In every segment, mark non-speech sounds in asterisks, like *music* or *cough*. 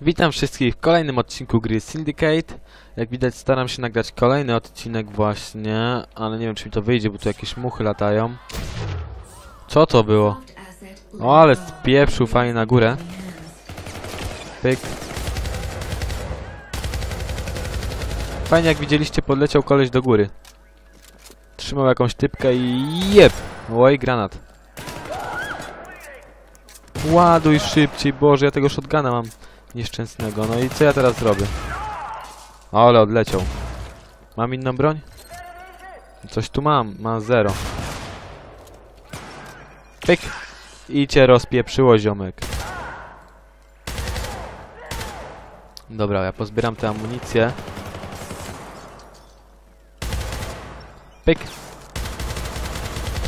Witam wszystkich w kolejnym odcinku gry Syndicate. Jak widać staram się nagrać kolejny odcinek właśnie, ale nie wiem czy mi to wyjdzie, bo tu jakieś muchy latają. Co to było? O, ale spieprzył fajnie na górę. Pyk. Fajnie jak widzieliście podleciał koleś do góry. Trzymał jakąś typkę i jeb! Oj, granat. Ładuj szybciej, Boże, ja tego shotguna mam nieszczęsnego. No i co ja teraz zrobię? Ale odleciał. Mam inną broń? Coś tu mam, mam zero. Pyk! I cię rozpieprzyło, ziomek. Dobra, ja pozbieram tę amunicję. Pyk!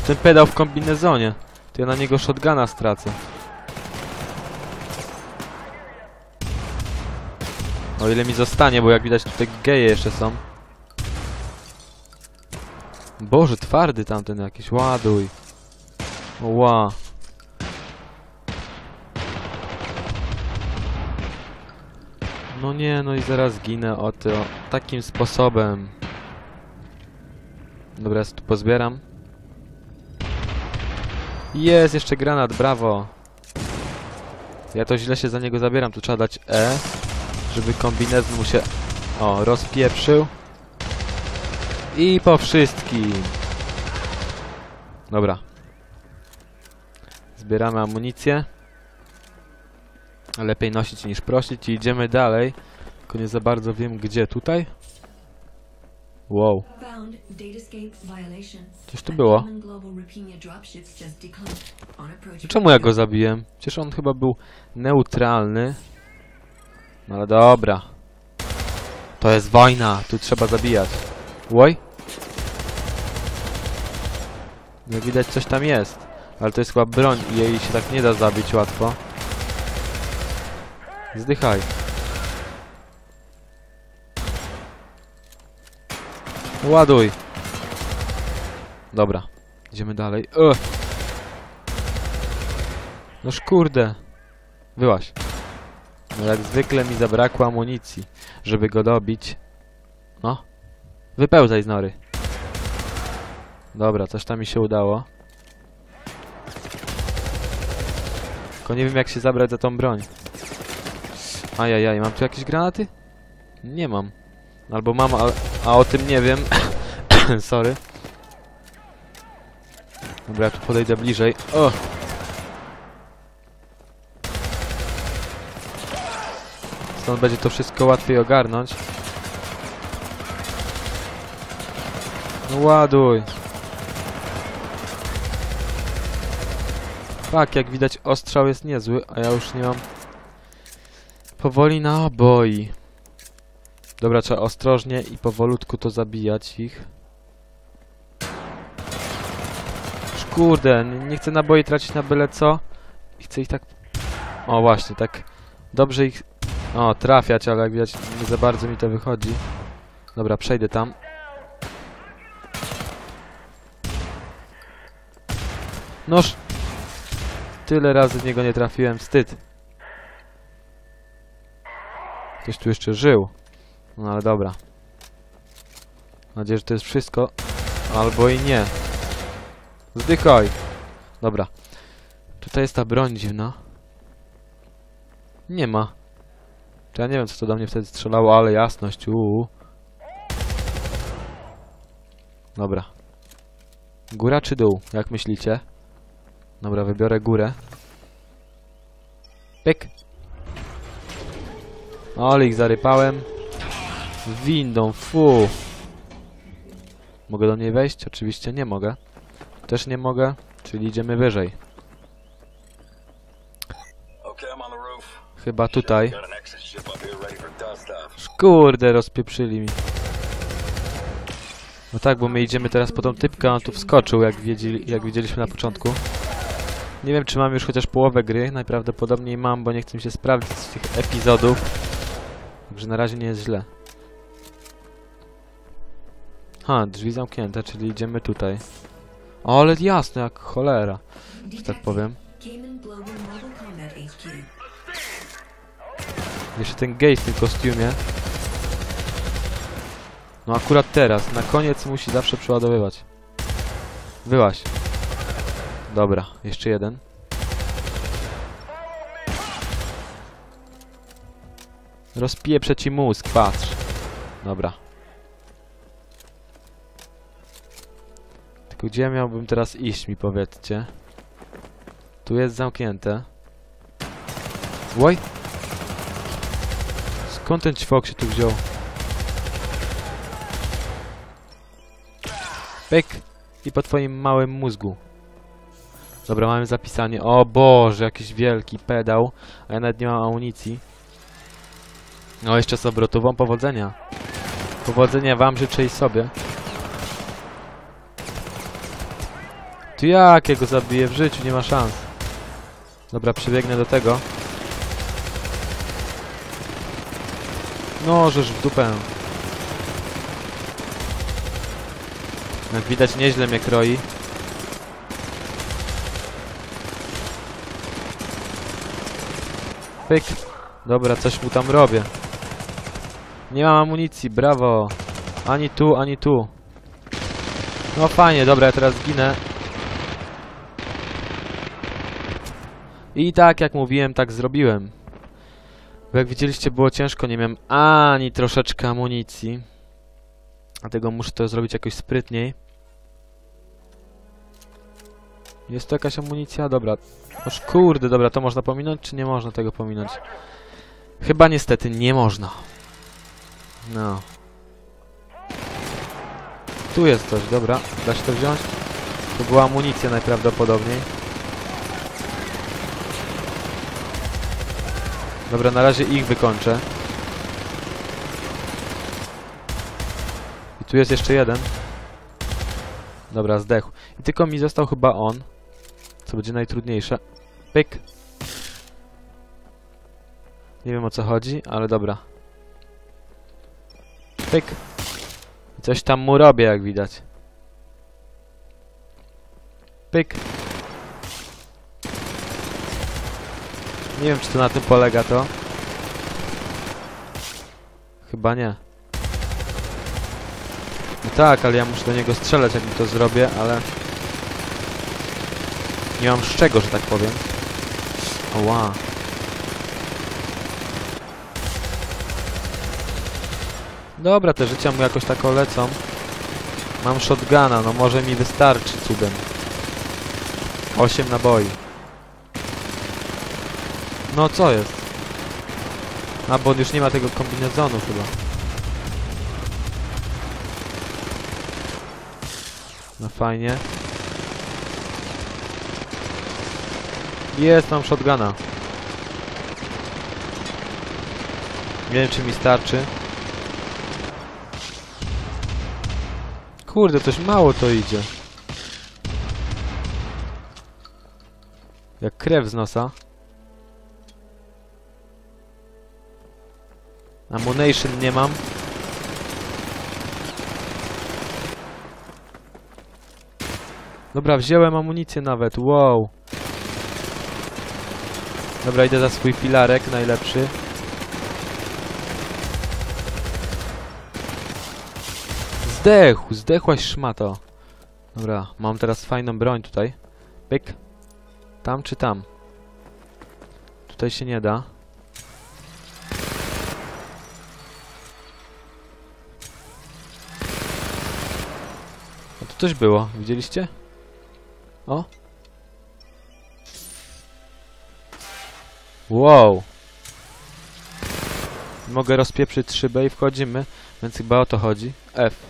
Ten pedał w kombinezonie. To ja na niego shotguna stracę. O ile mi zostanie, bo jak widać tutaj geje jeszcze są. Boże, twardy tamten jakiś, ładuj. Ła. No nie, no i zaraz ginę o to takim sposobem. Dobra, ja tu pozbieram. Jest, jeszcze granat, brawo. Ja to źle się za niego zabieram, tu trzeba dać E żeby kombinezon mu się o, rozpieprzył. I po wszystkim. Dobra. Zbieramy amunicję. Lepiej nosić niż prosić i idziemy dalej. Tylko nie za bardzo wiem gdzie. Tutaj? Wow. Coś tu było. Czemu ja go zabiłem? Przecież on chyba był neutralny. No ale dobra. To jest wojna, tu trzeba zabijać. Łoj? Jak widać coś tam jest. Ale to jest chyba broń i jej się tak nie da zabić łatwo. Zdychaj. Ładuj. Dobra. Idziemy dalej. Ugh. Noż kurde. Wyłaś. No jak zwykle mi zabrakło amunicji, żeby go dobić. No. Wypełzaj z nory. Dobra, coś tam mi się udało. Tylko nie wiem jak się zabrać za tą broń. Ajajaj, mam tu jakieś granaty? Nie mam. Albo mam, a, a o tym nie wiem. *coughs* Sorry. Dobra, ja tu podejdę bliżej. O! Stąd będzie to wszystko łatwiej ogarnąć. No ładuj. Tak, jak widać ostrzał jest niezły, a ja już nie mam powoli na oboi. Dobra, trzeba ostrożnie i powolutku to zabijać ich. Kurde, nie chcę naboi tracić na byle co. I chcę ich tak... O właśnie, tak dobrze ich o, trafiać, ale jak widać nie za bardzo mi to wychodzi. Dobra, przejdę tam. Noż! Tyle razy w niego nie trafiłem, wstyd. Ktoś tu jeszcze żył. No ale dobra. Mam nadzieję, że to jest wszystko. Albo i nie. Zdychaj! Dobra. Tutaj jest ta broń dziwna. Nie ma. To ja nie wiem, co to do mnie wtedy strzelało, ale jasność, uuu. Dobra. Góra czy dół? Jak myślicie? Dobra, wybiorę górę. Pyk. Ich zarypałem. Windą, fu. Mogę do niej wejść? Oczywiście nie mogę. Też nie mogę, czyli idziemy wyżej. Chyba tutaj. Kurde, rozpieprzyli mi. No tak, bo my idziemy teraz po tą typkę, on tu wskoczył, jak, wiedzieli, jak widzieliśmy na początku. Nie wiem, czy mam już chociaż połowę gry. Najprawdopodobniej mam, bo nie chcę mi się sprawdzić z tych epizodów. Także na razie nie jest źle. Ha, drzwi zamknięte, czyli idziemy tutaj. O, ale jasno, jak cholera, że tak powiem. Jeszcze ten gej w tym kostiumie. No akurat teraz, na koniec musi zawsze przeładowywać. Wyłaś. Dobra, jeszcze jeden. Rozpieprzę ci mózg, patrz. Dobra. Tylko gdzie miałbym teraz iść, mi powiedzcie? Tu jest zamknięte. Oj! Skąd ten ćwok się tu wziął? Pyk! I po twoim małym mózgu. Dobra, mamy zapisanie. O Boże, jakiś wielki pedał. A ja nawet nie mam amunicji. No, jeszcze z obrotową powodzenia. Powodzenia wam życzę i sobie. Tu jak ja go zabiję w życiu? Nie ma szans. Dobra, przybiegnę do tego. No, żeż w dupę. Jak widać, nieźle mnie kroi. Pyk. Dobra, coś mu tam robię. Nie mam amunicji, brawo. Ani tu, ani tu. No fajnie, dobra, ja teraz zginę. I tak jak mówiłem, tak zrobiłem. Bo jak widzieliście, było ciężko, nie miałem ani troszeczkę amunicji. Dlatego muszę to zrobić jakoś sprytniej. Jest to jakaś amunicja? Dobra. Oż kurde, dobra, to można pominąć, czy nie można tego pominąć? Chyba niestety nie można. No. Tu jest coś, dobra. Da się to wziąć? To była amunicja najprawdopodobniej. Dobra, na razie ich wykończę. Tu jest jeszcze jeden. Dobra, zdechł. I tylko mi został chyba on. Co będzie najtrudniejsze. Pyk. Nie wiem o co chodzi, ale dobra. Pyk. Coś tam mu robię, jak widać. Pyk. Nie wiem, czy to na tym polega to. Chyba nie. No tak, ale ja muszę do niego strzelać, jak mi to zrobię, ale... Nie mam z czego, że tak powiem. Oła. Dobra, te życia mu jakoś tak lecą. Mam shotguna, no może mi wystarczy cudem. 8 naboi. No co jest? A, bo on już nie ma tego kombinezonu chyba. No fajnie. Jest, mam shotguna. Nie wiem, czy mi starczy. Kurde, coś mało to idzie. Jak krew z nosa. Ammunition nie mam. Dobra, wziąłem amunicję nawet, wow. Dobra, idę za swój filarek, najlepszy. Zdechł, zdechłaś szmato. Dobra, mam teraz fajną broń tutaj. Pyk. Tam czy tam? Tutaj się nie da. A tu coś było, widzieliście? O! Wow! Mogę rozpieprzyć szybę i wchodzimy, więc chyba o to chodzi. F.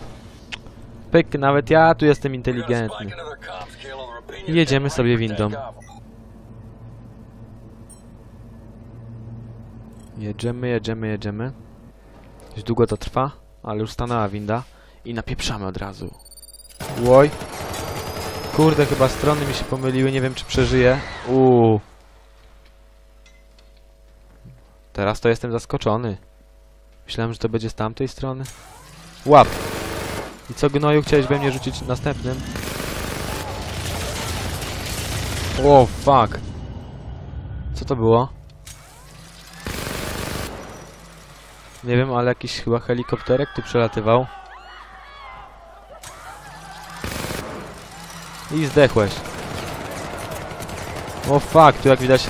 Pyk, nawet ja tu jestem inteligentny. Jedziemy sobie windą. Jedziemy, jedziemy, jedziemy. Już długo to trwa, ale już stanęła winda. I napieprzamy od razu. Łoj. Kurde, chyba strony mi się pomyliły, nie wiem czy przeżyję. Uuu. Teraz to jestem zaskoczony. Myślałem, że to będzie z tamtej strony. Łap. I co gnoju chciałeś we mnie rzucić następnym? O, fuck. Co to było? Nie wiem, ale jakiś chyba helikopterek tu przelatywał. I zdechłeś. O fuck, tu jak widać...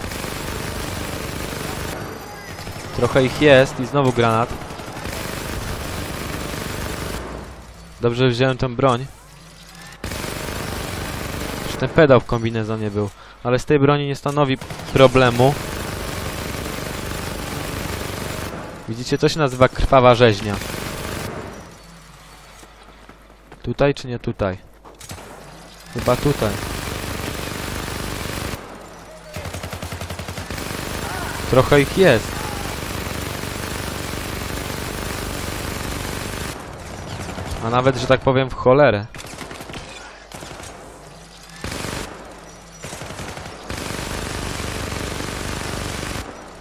Trochę ich jest i znowu granat. Dobrze wziąłem tą broń. Czy ten pedał w kombinezonie był. Ale z tej broni nie stanowi problemu. Widzicie, to się nazywa krwawa rzeźnia. Tutaj czy nie tutaj? Chyba tutaj. Trochę ich jest. A nawet, że tak powiem, w cholerę.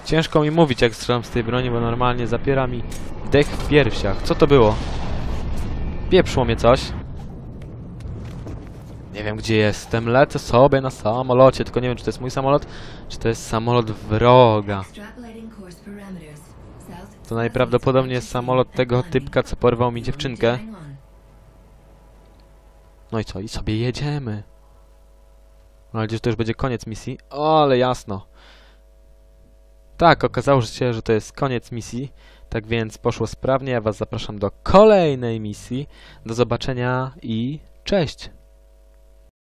Ciężko mi mówić, jak strzelam z tej broni, bo normalnie zapiera mi dech w piersiach. Co to było? Pieprzło mnie coś. Nie wiem, gdzie jestem. Lecę sobie na samolocie, tylko nie wiem, czy to jest mój samolot, czy to jest samolot wroga. To najprawdopodobniej jest samolot tego typka, co porwał mi dziewczynkę. No i co? I sobie jedziemy. Mam nadzieję, że to już będzie koniec misji. O, ale jasno. Tak, okazało się, że to jest koniec misji. Tak więc poszło sprawnie. Ja Was zapraszam do kolejnej misji. Do zobaczenia i cześć!